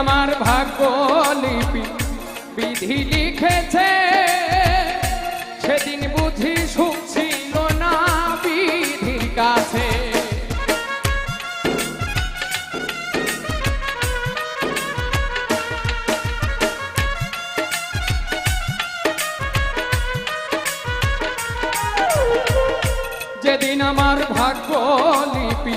আমার ভাগ্য লিপি বিধি লিখেছে। সেদিন বুঝি সুখ না কাছে। যেদিন আমার ভাগ্য লিপি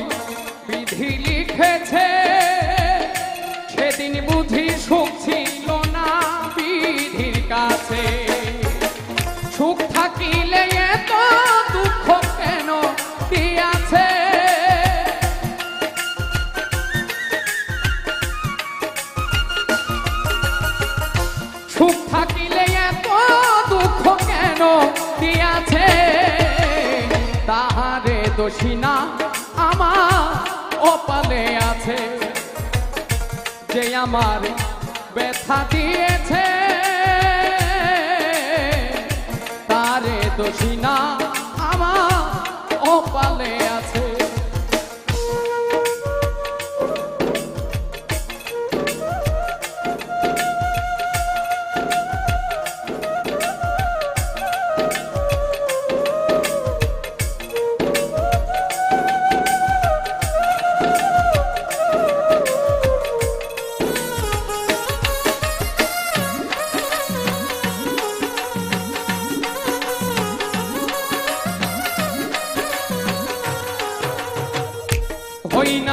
থাকিলে এত দুঃখ কেন দিয়াছে? তাহারে দোষী না আমার অপালে আছে। যে আমার ব্যথা দিয়েছে, তারে দোষী না আমার অপালে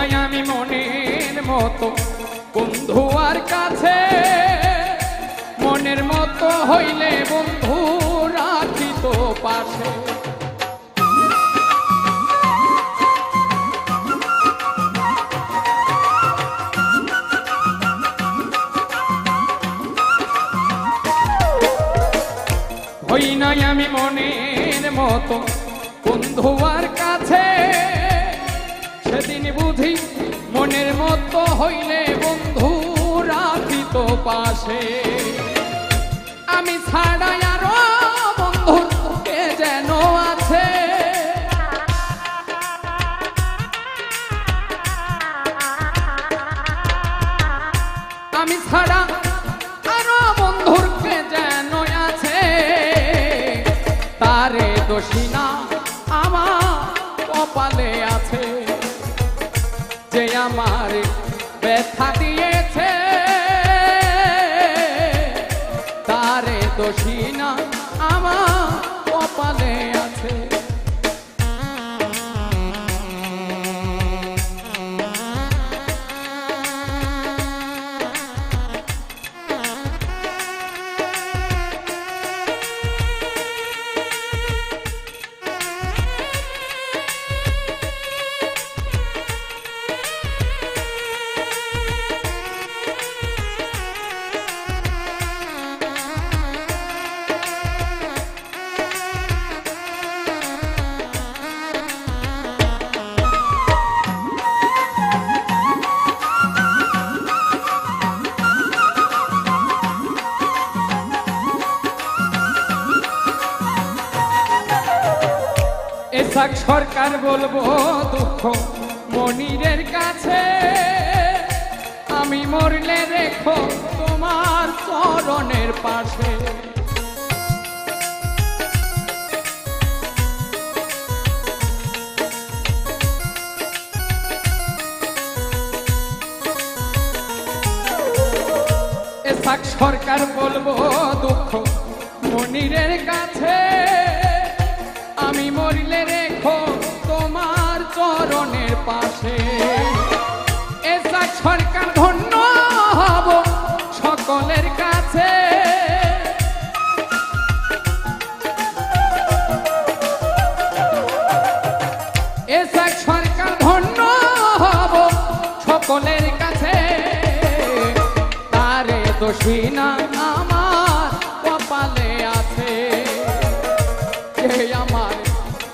নাই আমি মনের মতো বন্ধু আর কাছে। মনের মতো হইলে বন্ধু রাখিত পাশে। হই নাই আমি মনের মতো বন্ধু আর কাছে। বুঝি মনের মতো হইলে বন্ধু রাখিত পাশে। আমি ছাড়া আরও বন্ধু যেন আছে। আমি ছাড়া আরও বন্ধুর কে যেন আছে। তারে দোষী না আমার কপালে আমার ব্যথা দিয়েছে। তারে দোষী না আমার কপালে আছে সরকার বলব দুঃখ মনিরের কাছে। আমি মরলে রেখো তোমার চরণের পাশে। সরকার বলব দুঃখ মনিরের কাছে। আমি মরিলে রেখো তোমার চরণের পাশে। এসাক সরকার ধন্য হব সকলের কাছে। সরকার ধন্য হব সকলের কাছে। না আমার কপালে আছে। আমার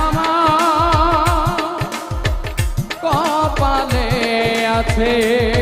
আমার কপালে আছে